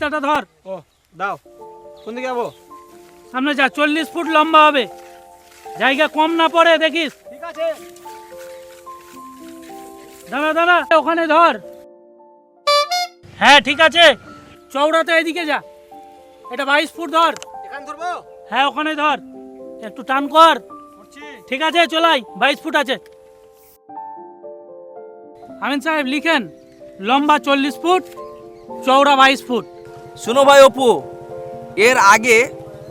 Tata ধর। ও দাও। কোন দিকে যাব? সামনে যা চল্লিশ ফুট লম্বা হবে। জায়গা কম না পড়ে দেখিস। ঠিক আছে। দাঁড়া দাঁড়া ওখানে ধর। হ্যাঁ ঠিক আছে। চৌড়াতে এদিকে যা। এটা বাইশ ফুট ধর। এখানে ধরবো? হ্যাঁ ওখানে ধর। একটু টান কর। ঠিক আছে চলাই বাইশ ফুট আছে। আমিন সাহেব লিখেন লম্বা চল্লিশ ফুট চৌড়া বাইশ ফুট। শোনো ভাই অপু এর আগে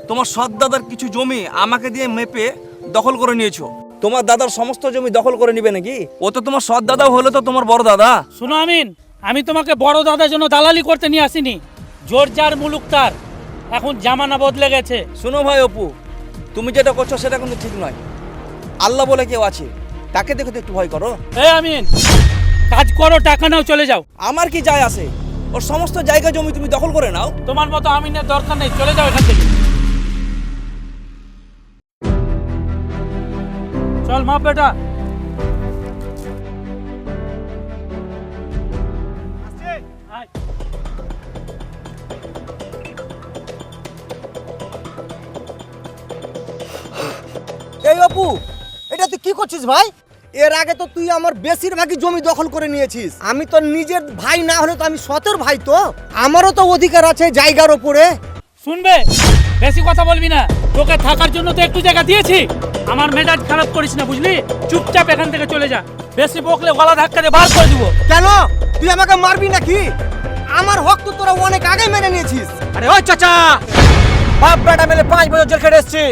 তোমার সৎ দাদার কিছু জমি আমাকে দিয়ে মেপে দখল করে নিয়েছো। তোমার দাদার সমস্ত জমি দখল করে নিবে নাকি? ও তো তোমার সৎ দাদা হলে তো তোমার বড় দাদা। শোনো আমিন আমি তোমাকে বড় দাদার জন্য দালালি করতে নিয়ে আসিনি। জোর যার মুলুক তার। এখন জামানা বদলে গেছে। শোনো ভাই অপু তুমি যেটা করছ সেটা কিন্তু ঠিক নয়। আল্লাহ বলে কেউ আছে তাকে দেখে তো একটু ভয় করো। এ আমিন। কাজ করো টাকা নাও চলে যাও। আমার কি যায় আসে ওর সমস্ত জায়গা জমি তুমি দখল করে নাও। তোমার মতো আমি আমিনের দরকার নেই চলে যাও এখান থেকে। চল মা বেটা। এই অপু এটা তুই কি করছিস ভাই? এর আগে তো তুই আমার বেশিরভাগই জমি দখল করে নিয়েছিস। আমি তো নিজের ভাই না হলে তো আমি সতের ভাই তো। আমারও তো অধিকার আছে জায়গার ওপরে। শুনবে? বেশি কথা বলবি না। তোকে থাকার জন্য তো একটু জায়গা দিয়েছি। আমার মেজাজ খারাপ করিস না বুঝলি? চুপচাপ এখান থেকে চলে যা। বেশি বকলে গলা ধাক্কা দিয়ে বার করে দিব। কেন? তুই আমাকে মারবি নাকি? আমার হক তো তোরা অনেক আগে মেনে নিয়েছিস। আরে ওই চাচা! বাপ বেটা মিলে পাঁচ বছর জেল খেটে এসছি।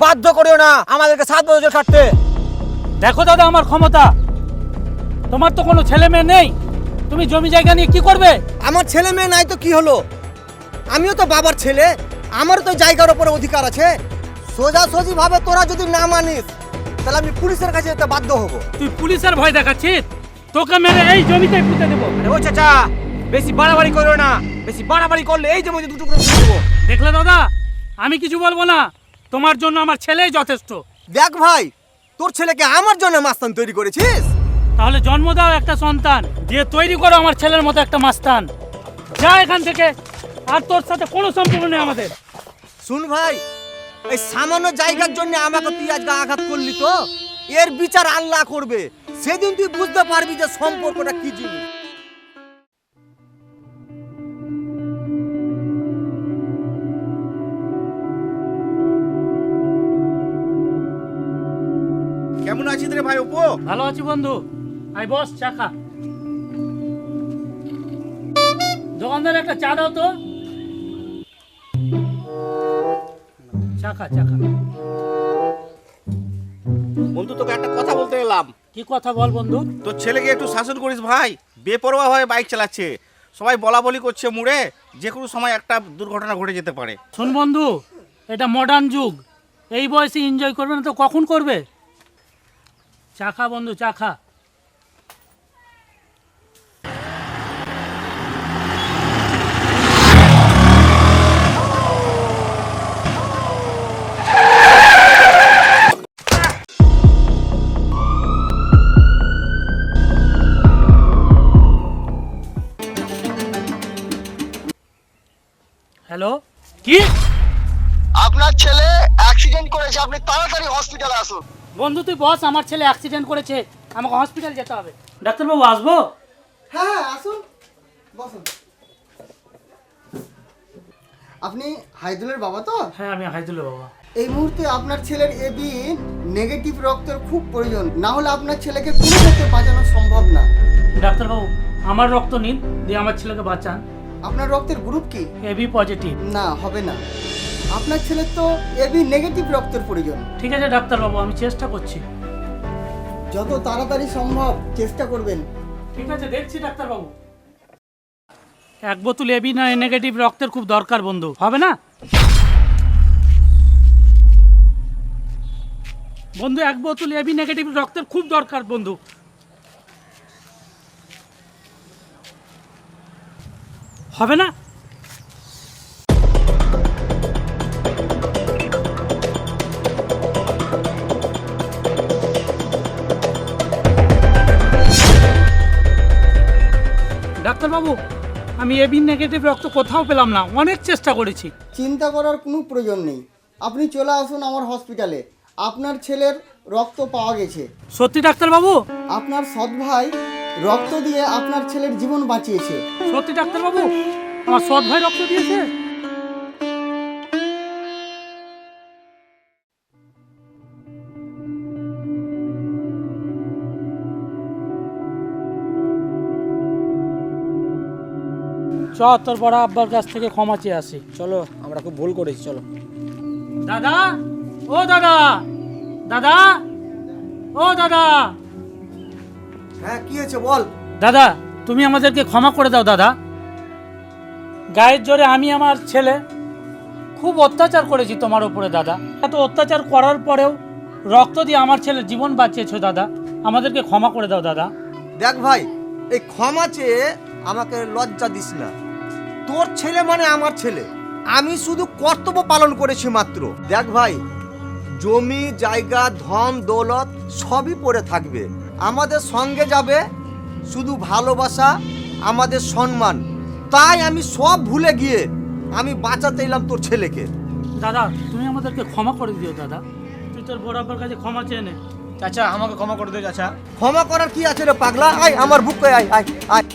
বাধ্য করিও না আমাদেরকে সাত বছর জেল খাটতে। দেখো দাদা আমার ক্ষমতা। তোমার তো কোনো ছেলে মেয়ে নেই। তুমি জমি জায়গা নিয়ে কি করবে? আমার ছেলে মেয়ে নাই তো কি হলো? আমিও তো বাবার ছেলে। আমার তো জায়গার ওপরে অধিকার আছে। সোজাসুজি ভাবে তোরা যদি না মানিস তাহলে আমি পুলিশের কাছে যেতে বাধ্য হব। তুই পুলিশের ভয় দেখাচ্ছিস? তোকে মেরে এই জমিতে পুঁতে দেবো। আরে ওই চাচা বেশি বাড়াবাড়ি করিও না। বেশি বাড়াবাড়ি করলে এই জমিতে দুটো করে দেবো। দেখলে দাদা? আমি কিছু বলব না। তোমার জন্য আমার ছেলেই যথেষ্ট। দেখ ভাই তোর ছেলেকে আমার জন্য মাস্তান তৈরি করেছিস? তাহলে জন্ম দাও একটা সন্তান। যে তৈরি করো আমার ছেলের মতো একটা মাস্তান। যা এখান থেকে। আর তোর সাথে কোনো সম্পর্ক নেই আমাদের। শুন ভাই এই সামান্য জায়গার জন্য আমাকে তুই আজকে আঘাত করলি তো। এর বিচার আল্লাহ করবে। সেদিন তুই বুঝতে পারবি যে সম্পর্কটা কি জিনিস। কেমন আছিস রে ভাই অপু? ভালো আছি বন্ধু। আই বস চা খা। দোকানদার একটা চা দাও তো। চা খা চা খা। বন্ধু তোকে একটা কথা বলতে এলাম। কি কথা বল বন্ধু? তোর ছেলেকে একটু শাসন করিস ভাই। বেপরোয়া হয়ে বাইক চালাচ্ছে। সবাই বলা বলি করছে মুড়ে যে কোনো সময় একটা দুর্ঘটনা ঘটে যেতে পারে। শোন বন্ধু এটা মডার্ন যুগ। এই বয়সে এনজয় করবে না তো কখন করবে? চা খা বন্ধু, চা খা। হ্যালো, কি? আপনার ছেলে অ্যাক্সিডেন্ট করেছে, আপনি তাড়াতাড়ি হসপিটালে আসুন। বন্ধু তুই বস আমার ছেলে অ্যাক্সিডেন্ট করেছে আমাকে হসপিটাল যেতে হবে। ডাক্তারবাবু আসব? হ্যাঁ হ্যাঁ আসুন। বসুন। আপনি হাইদুলের বাবা তো? হ্যাঁ আমি হাইদুল বাবা। এই মুহূর্তে আপনার ছেলের এবি নেগেটিভ রক্তের খুব প্রয়োজন। না হলে আপনার ছেলেকে কোনো মতে বাঁচানো সম্ভব না। ডাক্তারবাবু আমার রক্ত নিন দিয়ে আমার ছেলেকে বাঁচান। আপনার রক্তের গ্রুপ কি? এবি পজিটিভ না হবে না। আপনার ছেলের তো এবি নেগেটিভ রক্তের প্রয়োজন। ঠিক আছে ডাক্তারবাবু আমি চেষ্টা করছি। যত তাড়াতাড়ি সম্ভব চেষ্টা করবেন। ঠিক আছে দেখছি ডাক্তারবাবু। এক বোতল এবি না নেগেটিভ রক্তের খুব দরকার বন্ধু। হবে না? বন্ধু এক বোতল এবি নেগেটিভ রক্তের খুব দরকার বন্ধু। হবে না? ডাক্তারবাবু আমি এবি নেগেটিভ রক্ত কোথাও পেলাম না অনেক চেষ্টা করেছি। চিন্তা করার কোনো প্রয়োজন নেই। আপনি চলে আসুন আমার হসপিটালে আপনার ছেলের রক্ত পাওয়া গেছে। সত্যি ডাক্তারবাবু? আপনার সৎ ভাই রক্ত দিয়ে আপনার ছেলের জীবন বাঁচিয়েছে। সত্যি ডাক্তারবাবু? আমার সৎ ভাই রক্ত দিয়েছে? চ তোর বড় আব্বার কাছ থেকে ক্ষমা চেয়ে আসি। চলো আমরা খুব ভুল করেছি চলো। দাদা! ও দাদা! দাদা! ও দাদা! হ্যাঁ কি হয়েছে বল? দাদা তুমি আমাদেরকে ক্ষমা করে দাও দাদা। গায়ের জোরে আমি আমার ছেলে। খুব অত্যাচার করেছি তোমার উপরে দাদা। এত অত্যাচার করার পরেও রক্ত দিয়ে আমার ছেলের জীবন বাঁচিয়েছো দাদা। আমাদেরকে ক্ষমা করে দাও দাদা। দেখ ভাই এই ক্ষমা চেয়ে আমাকে লজ্জা দিস না। তোর ছেলে মানে আমার ছেলে। আমি শুধু কর্তব্য পালন করেছি মাত্র। দেখ ভাই জমি জায়গা ধন দৌলত সবই পড়ে থাকবে। আমাদের সঙ্গে যাবে শুধু ভালোবাসা আমাদের সম্মান। তাই আমি সব ভুলে গিয়ে আমি বাঁচাতে এলাম তোর ছেলেকে। দাদা তুমি আমাদেরকে ক্ষমা করে দিও দাদা। তুই তোর বড় আব্বার কাছে ক্ষমা চেয়ে নে। চাচা আমাকে ক্ষমা করে দিও চাচা। ক্ষমা করার কি আছে রে পাগলা? আয় আমার বুকে আয় আয় আয়।